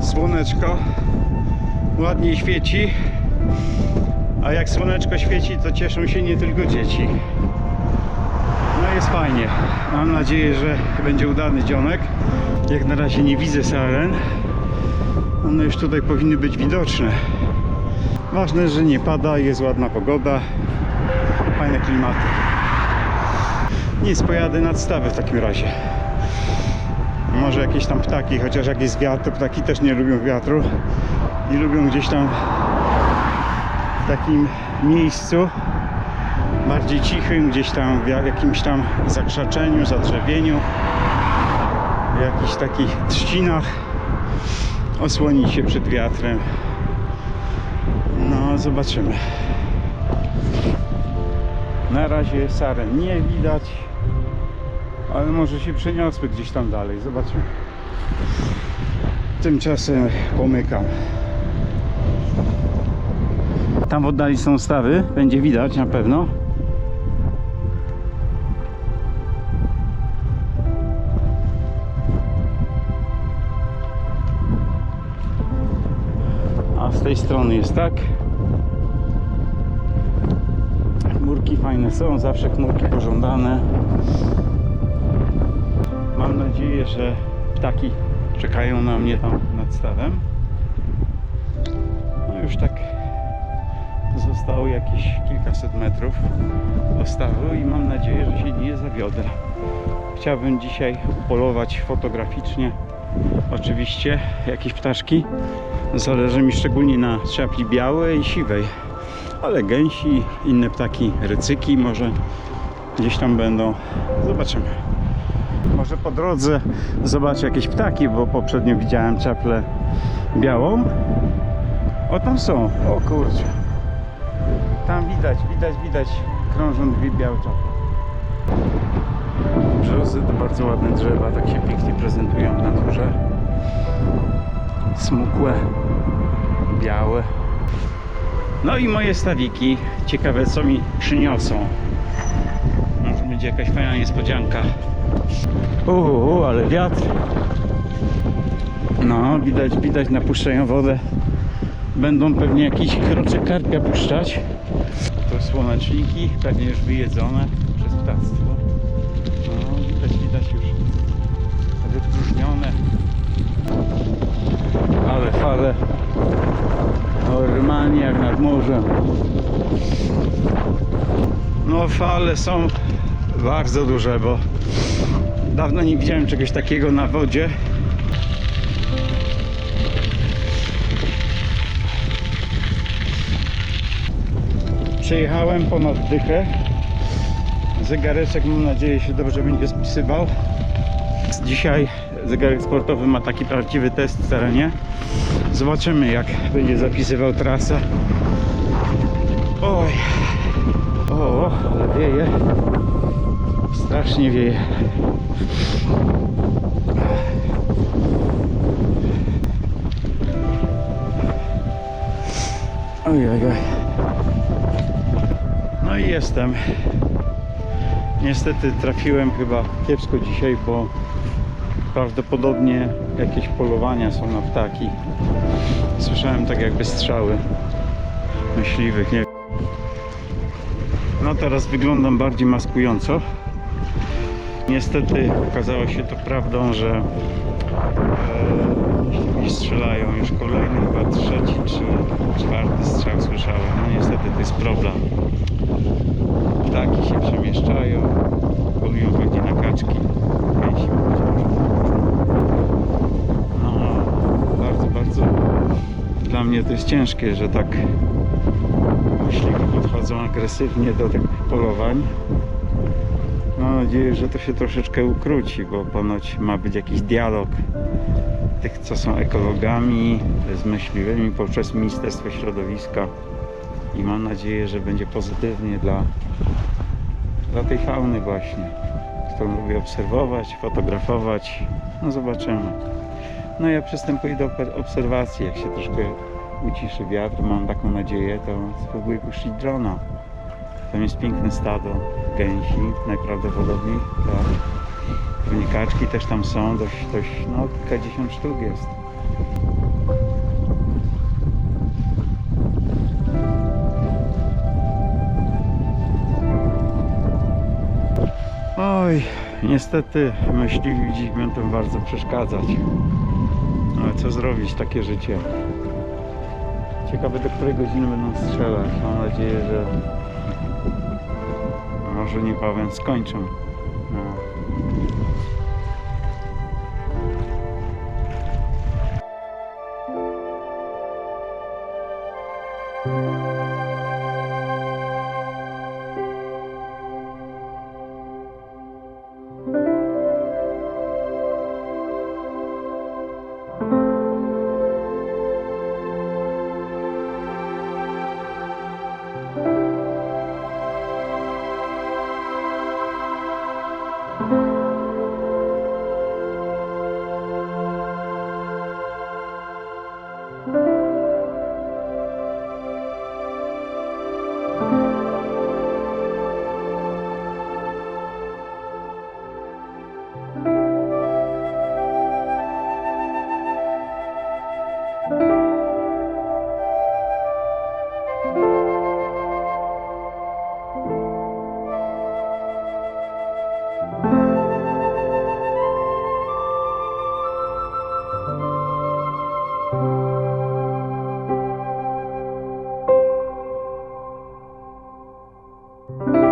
słoneczko ładnie świeci. A jak słoneczko świeci, to cieszą się nie tylko dzieci. No jest fajnie. Mam nadzieję, że będzie udany dzionek. Jak na razie nie widzę saren. One już tutaj powinny być widoczne. Ważne, że nie pada, jest ładna pogoda. Fajne klimaty. Nic, pojadę nad stawę w takim razie. Może jakieś tam ptaki, chociaż jak jest wiatr, to ptaki też nie lubią wiatru i lubią gdzieś tam w takim miejscu bardziej cichym, gdzieś tam w ja- jakimś tam zakrzaczeniu, zadrzewieniu, w jakichś takich trzcinach osłonić się przed wiatrem. No, zobaczymy. Na razie saren nie widać, ale może się przeniosły gdzieś tam dalej. Zobaczymy. Tymczasem pomykam. Tam w oddali są stawy, będzie widać na pewno. A z tej strony jest tak. Chmurki fajne są, zawsze chmurki pożądane. Mam nadzieję, że ptaki czekają na mnie tam nad stawem. No już tak zostało jakieś kilkaset metrów do stawu i mam nadzieję, że się nie zawiodę. Chciałbym dzisiaj upolować fotograficznie oczywiście jakieś ptaszki. Zależy mi szczególnie na czapli białej i siwej, ale gęsi, inne ptaki, rycyki może gdzieś tam będą. Zobaczymy. Może po drodze zobaczę jakieś ptaki, bo poprzednio widziałem czaplę białą. O, tam są. O kurczę. Tam widać, widać, widać. Krążą dwie białe czaple. Brzozy to bardzo ładne drzewa, tak się pięknie prezentują w naturze. Smukłe, białe. No i moje stawiki. Ciekawe co mi przyniosą. Może będzie jakaś fajna niespodzianka. Uuu, ale wiatr. No, widać, widać, napuszczają wodę. Będą pewnie jakiś kroczek karpia puszczać. To słoneczniki, pewnie już wyjedzone przez ptactwo. No, widać, widać już wypróżnione. Ale fale normalnie jak nad morzem. No fale są bardzo duże, bo dawno nie widziałem czegoś takiego na wodzie. Przejechałem ponad dychę. Zegareczek mam nadzieję się dobrze będzie spisywał. Dzisiaj zegarek sportowy ma taki prawdziwy test w terenie. Zobaczymy jak będzie zapisywał trasę. Oj. O, wieje. Strasznie wieje. Oj, oj, oj. No i jestem. Niestety trafiłem chyba kiepsko dzisiaj, bo prawdopodobnie jakieś polowania są na ptaki. Słyszałem tak jakby strzały myśliwych, nie. No teraz wyglądam bardziej maskująco. Niestety okazało się to prawdą, że e, strzelają już kolejny, chyba trzeci czy czwarty strzał słyszałem. No niestety to jest problem. Ptaki się przemieszczają, polują pewnie na kaczki, gęsi. No, bardzo, bardzo dla mnie to jest ciężkie, że tak myśliwi podchodzą agresywnie do tych polowań. Mam nadzieję, że to się troszeczkę ukróci, bo ponoć ma być jakiś dialog tych, co są ekologami, z myśliwymi poprzez Ministerstwo Środowiska i mam nadzieję, że będzie pozytywnie dla, dla tej fauny właśnie, którą lubię obserwować, fotografować. No zobaczymy. No ja przystępuję do obserwacji, jak się troszkę uciszy wiatr, mam taką nadzieję, to spróbuję puścić drona. Tam jest piękne stado gęsi, najprawdopodobniej, tak. Pewnie kaczki też tam są, dość, dość, no kilkadziesiąt sztuk jest. Oj, niestety myśliwi dziś będą bardzo przeszkadzać. Ale co zrobić, takie życie. Ciekawe do której godziny będą strzelać. Mam nadzieję, że może niebawem skończą. Już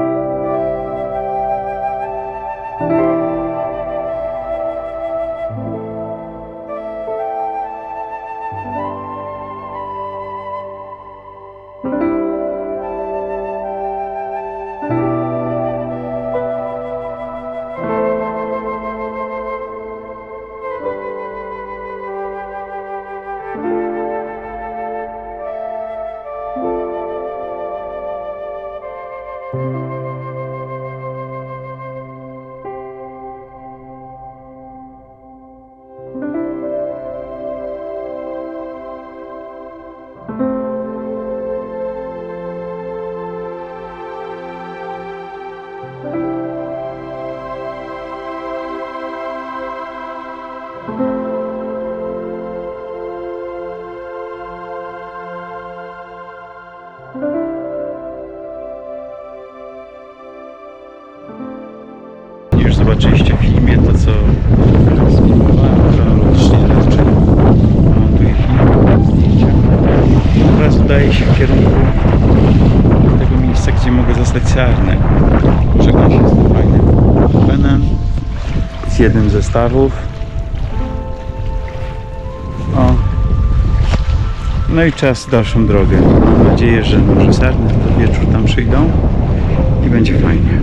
z jednym ze stawów. O. No i czas dalszą drogę. Mam nadzieję, że może sarny wieczór tam przyjdą i będzie fajnie.